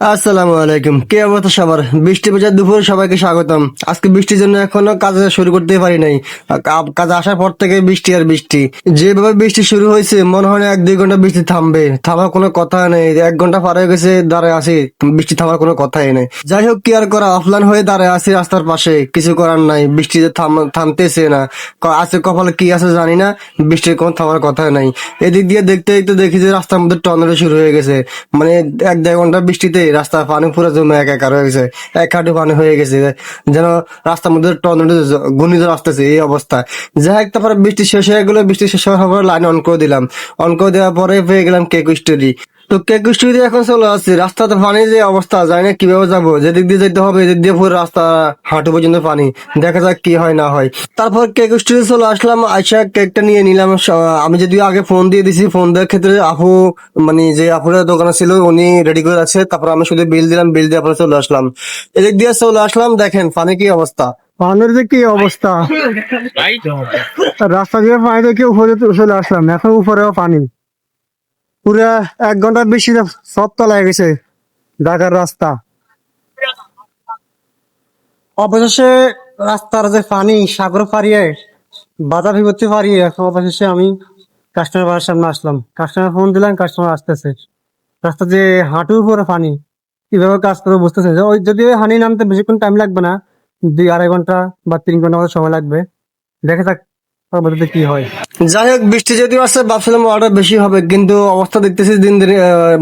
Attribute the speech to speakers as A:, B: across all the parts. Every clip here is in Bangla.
A: আসসালামু আলাইকুম। কে অবস্থা সবার? বৃষ্টি বেজার দুপুরে সবাইকে স্বাগতম। আজকে বৃষ্টির জন্য এখনও কাজ শুরু করতে পারি নাই। কাজ আসার পর থেকে বৃষ্টি আর বৃষ্টি। যেভাবে বৃষ্টি শুরু হয়েছে, মনে হয় এক দুই ঘণ্টা বৃষ্টি থামবে। থামার কোনো কথা নেই। এক ঘণ্টা পার হয়ে গেছে, দাঁড়ায় আছি। বৃষ্টি থামার কোনো কথাই নেই। যাই হোক, কি আর করা? অফলাইন হয়ে দাঁড়ায় আছি রাস্তার পাশে। কিছু করার নাই। বৃষ্টি যে থাম- থামতেছে না। আছে কপালে কি আছে জানি না। বৃষ্টির কোনো থামার কথা নাই। এদিক দিয়ে দেখতে দেখতে দেখি যে রাস্তার মধ্যে টর্নেডো শুরু হয়ে গেছে। মানে এক দেড় ঘণ্টা বৃষ্টিতে রাস্তার পানি পুরো জমে একাকার হয়ে গেছে। এক হাঁটু পানি হয়ে গেছে। যেন রাস্তার মধ্যে টর্নেডো ঘূর্ণিঝড় আসতেছে এই অবস্থা। যাই হোক, তারপরে বৃষ্টি শেষ হয়ে গেলো। বৃষ্টি শেষ হওয়ার পরে লাইন অন করে দিলাম। অন করে দেওয়ার পরে পেয়ে গেলাম কেক স্টোরি তো কেক স্টোরি এখন চলে আসছে। রাস্তাতে পানি যে অবস্থা জানি না কীভাবে যাব। যেদিক দিয়ে যেতে হবে এদিক দিয়ে পুরো রাস্তা হাঁটু পর্যন্ত পানি। দেখা যাক কি হয় না হয়। তারপর কেক স্টোরি চলে আসলাম আইসা কেকটা নিয়ে নিলাম। আমি যদি আগে ফোন দিয়ে দিছি ফোন দেওয়ার ক্ষেত্রে আপু মানে যে আপুরের দোকানে ছিল উনি রেডি করে আছে। তারপর আমি শুধু বিল দিলাম বিল দিয়ে পরে চলে আসলাম। এদিক দিয়ে চলে আসলাম দেখেন পানি কি অবস্থা।
B: পানির যে কি অবস্থা। রাস্তা দিয়ে পানি দেখে উপরে চলে আসলাম এখন উপরেও পানি। পুরা এক ঘণ্টার বেশি সব তলায় গেছে। ঢাকার রাস্তা। অবশেষে রাস্তার যে পানি, সাগর পাড়িয়ে, বাধা বিপত্তি পাড়িয়ে, এখন অবশেষে আমি কাস্টমার বাড়ির সামনে আসলাম। কাস্টমার ফোন দিলাম কাস্টমার আসতেছে। রাস্তা যে হাঁটু উপরে পানি, কীভাবে কাজ করে বুঝতেছে যে ওই যদি হানি নামতে বেশিক্ষণ টাইম লাগবে না, দুই আড়াই ঘণ্টা বা তিন ঘণ্টা সময় লাগবে। দেখা পরবর্তীতে কি হয়।
A: যাই হোক, বৃষ্টি যদিও আসছে ভাবছিলাম অর্ডার বেশি হবে, কিন্তু অবস্থা দেখতেছি দিন দিন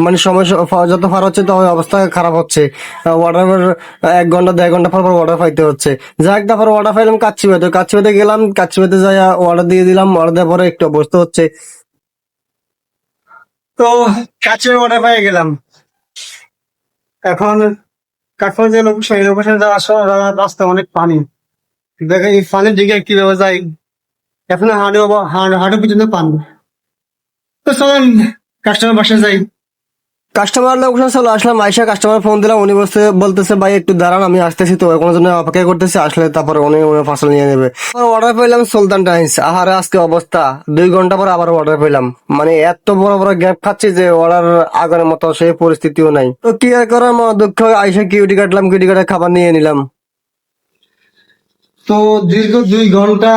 A: মানে সময় যত পার হচ্ছে, তত অবস্থা খারাপ হচ্ছে। অর্ডার এক ঘণ্টা, দেড় ঘণ্টা পর পর অর্ডার পাইতে হচ্ছে। যাই হোক, তারপর অর্ডার পাইলাম কাচ্চিবাতে কাচ্চিবাতে গেলাম কাচ্চিবাতে যাই অর্ডার দিয়ে দিলাম অর্ডার দেওয়ার পরে একটু অবস্থা হচ্ছে।
B: তো কাছে অর্ডার পেয়ে গেলাম। এখন কাঠমান্ডু যে লোকেশন এই লোকেশনে যাওয়ার রাস্তা অনেক পানি। দেখে, এই পানির দিকে কীভাবে যাই? এখন হাঁটু হাঁটু পর্যন্ত পানি তো চলেন কাস্টমার বাসায় যাই।
A: কাস্টমার লোকেশন চলে আসলাম, আইসা কাস্টমার ফোন দিলাম, উনি বলতে বলতেছে, ভাই, একটু দাঁড়ান, আমি আসতেছি তো, কোনো জন্য অপেক্ষা করতেছি, আসলে তারপরে উনি উনি ফাসল নিয়ে নেবে। অর্ডার পেলাম সুলতান টাইমস। আহারে, আজকে অবস্থা। দুই ঘণ্টা পর আবার অর্ডার পেলাম। মানে এত বড় বড় গ্যাপ খাচ্ছি যে অর্ডার আগের মতো সেই পরিস্থিতিও নাই। তো কি আর করার দুঃখ, আইসা কিউটি কাটলাম, কিউটি কাটে খাবার নিয়ে নিলাম।
B: তো দীর্ঘ দুই ঘণ্টা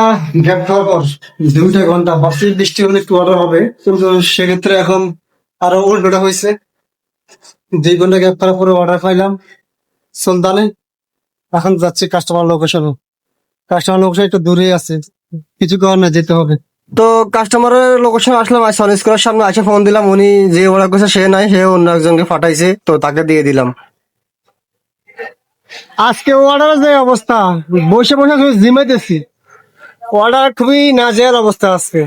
B: গ্যাপ খাওয়ার পর, দুইটা ঘণ্টা বাসি বৃষ্টি হলে একটু অর্ডার হবে। কিন্তু সেক্ষেত্রে এখন আরও উল্টোটা হয়েছে। দুই ঘণ্টা গ্যাপ খাওয়ার পরে অর্ডার পাইলাম। সুলতানে এখন যাচ্ছি কাস্টমার লোকেশন কাস্টমার লোকেশন একটু দূরে আছে। কিছু করার না যেতে হবে।
A: তো কাস্টমারের লোকেশন আসলাম আর সামনে আসে ফোন দিলাম। উনি যে অর্ডার করছে, সে নাই, সে অন্য একজনকে পাঠাইছে। তো তাকে দিয়ে দিলাম।
B: আজকে অর্ডার যে অবস্থা, বসে বসে জিমাইতেছি অর্ডার খুবই নাজেহাল অবস্থা আজকে।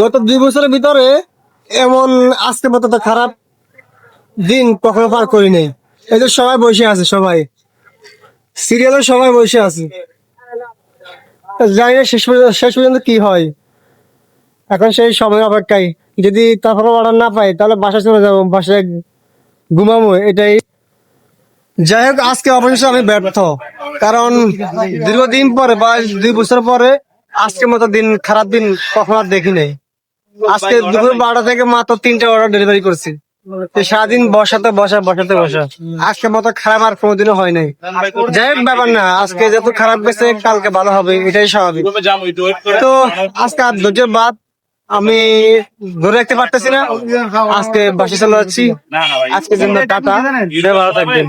B: গত দুই বছরের ভিতরে এমন আজকে মতো তো খারাপ দিন কখনো পার করি নাই এই যে সবাই বসে আছে, সবাই। সিরিয়ালের সবাই বসে আছে। জানি না শেষ পর্যন্ত শেষ পর্যন্ত কি হয়। এখন সেই সময় অপেক্ষায়। যদি তারপরে অর্ডার না পাই, তাহলে বাসায় চলে যাব, বাসায় ঘুমাবো, এটাই যাই হোক, আজকে অবশেষে আমি ব্যর্থ। কারণ দীর্ঘদিন পরে, বা দুই বছর পরে, আজকের মতো দিন, খারাপ দিন কখনো আর দেখি নাই আজকে দুপুর বারোটা থেকে মাত্র তিনটা অর্ডার ডেলিভারি করছি। সারাদিন বসাতে বসা বসাতে বসা আজকে মতো খারাপ আর কোনোদিনও হয় নাই। যাই হোক, ব্যাপার না। আজকে যত খারাপ গেছে, কালকে ভালো হবে, এটাই স্বাভাবিক। তো আজকে আর ধৈর্যের বাদ, আমি ধরে রাখতে পারতেছি না। আজকে বাসে চলে যাচ্ছি। আজকের জন্য টাটা। ভালো থাকবেন।